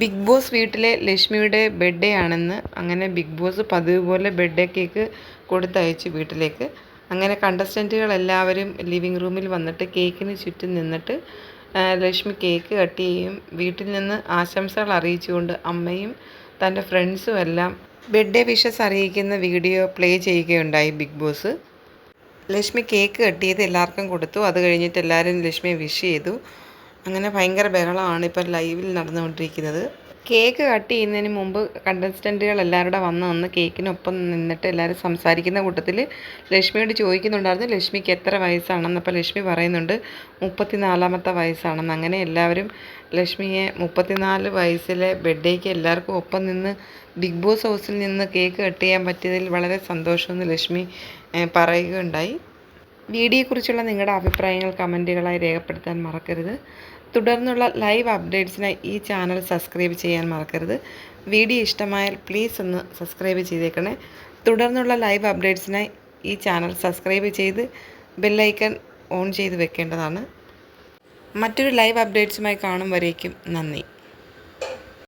Big boss വീട്ടിലെ ലക്ഷ്മിയുടെ birthday ആണെന്ന് അങ്ങനെ ബിഗ് ബോസ് പതിവ് പോലെ ബർത്ത്ഡേ കേക്ക് കൊടുത്തയച്ചു വീട്ടിലേക്ക്. അങ്ങനെ കണ്ടസ്റ്റന്റുകൾ എല്ലാവരും ലിവിങ് റൂമിൽ വന്നിട്ട് കേക്കിന് ചുറ്റും നിന്നിട്ട് ലക്ഷ്മി കേക്ക് കട്ട് ചെയ്യും. വീട്ടിൽ നിന്ന് ആശംസകൾ അറിയിച്ചുകൊണ്ട് അമ്മയും തന്റെ ഫ്രണ്ട്സും എല്ലാം ബർത്ത്ഡേ വിഷസ് അറിയിക്കുന്ന വീഡിയോ പ്ലേ ചെയ്യുകയുണ്ടായി Bigg Boss. Lakshmi cake cut ചെയ്ത് എല്ലാവർക്കും കൊടുത്തു. അത് കഴിഞ്ഞിട്ട് എല്ലാവരും ലക്ഷ്മിയെ വിഷ് ചെയ്തു. അങ്ങനെ ഭയങ്കര ബഹളമാണ് ഇപ്പോൾ ലൈവിൽ നടന്നുകൊണ്ടിരിക്കുന്നത്. കേക്ക് കട്ട് ചെയ്യുന്നതിന് മുമ്പ് കണ്ടസ്റ്റന്റുകൾ എല്ലാവരും കൂടെ വന്ന് നിന്ന് കേക്കിനൊപ്പം നിന്നിട്ട് എല്ലാവരും സംസാരിക്കുന്ന കൂട്ടത്തിൽ ലക്ഷ്മിയോട് ചോദിക്കുന്നുണ്ടായിരുന്നു. ലക്ഷ്മിക്ക് എത്ര വയസ്സാണെന്ന് അപ്പോൾ ലക്ഷ്മി പറയുന്നുണ്ട് മുപ്പത്തിനാലാമത്തെ വയസ്സാണെന്ന്. അങ്ങനെ എല്ലാവരും ലക്ഷ്മിയെ മുപ്പത്തിനാല് വയസ്സിലെ ബർത്ത്ഡേക്ക് എല്ലാവർക്കും ഒപ്പം നിന്ന് ബിഗ് ബോസ് ഹൗസിൽ നിന്ന് കേക്ക് കട്ട് ചെയ്യാൻ പറ്റിയതിൽ വളരെ സന്തോഷമെന്ന് ലക്ഷ്മി പറയുകയുണ്ടായി. വീഡിയോയെക്കുറിച്ചുള്ള നിങ്ങളുടെ അഭിപ്രായങ്ങൾ കമന്റുകളായി രേഖപ്പെടുത്താൻ മറക്കരുത്. തുടർന്നുള്ള ലൈവ് അപ്ഡേറ്റ്സിനായി ഈ ചാനൽ സബ്സ്ക്രൈബ് ചെയ്യാൻ മറക്കരുത്. വീഡിയോ ഇഷ്ടമായാൽ പ്ലീസ് ഒന്ന് സബ്സ്ക്രൈബ് ചെയ്തേക്കണേ. തുടർന്നുള്ള ലൈവ് അപ്ഡേറ്റ്സിനായി ഈ ചാനൽ സബ്സ്ക്രൈബ് ചെയ്ത് ബെല്ലൈക്കൺ ഓൺ ചെയ്ത് വെക്കേണ്ടതാണ്. മറ്റൊരു ലൈവ് അപ്ഡേറ്റ്സുമായി കാണും വരേക്കും. നന്ദി.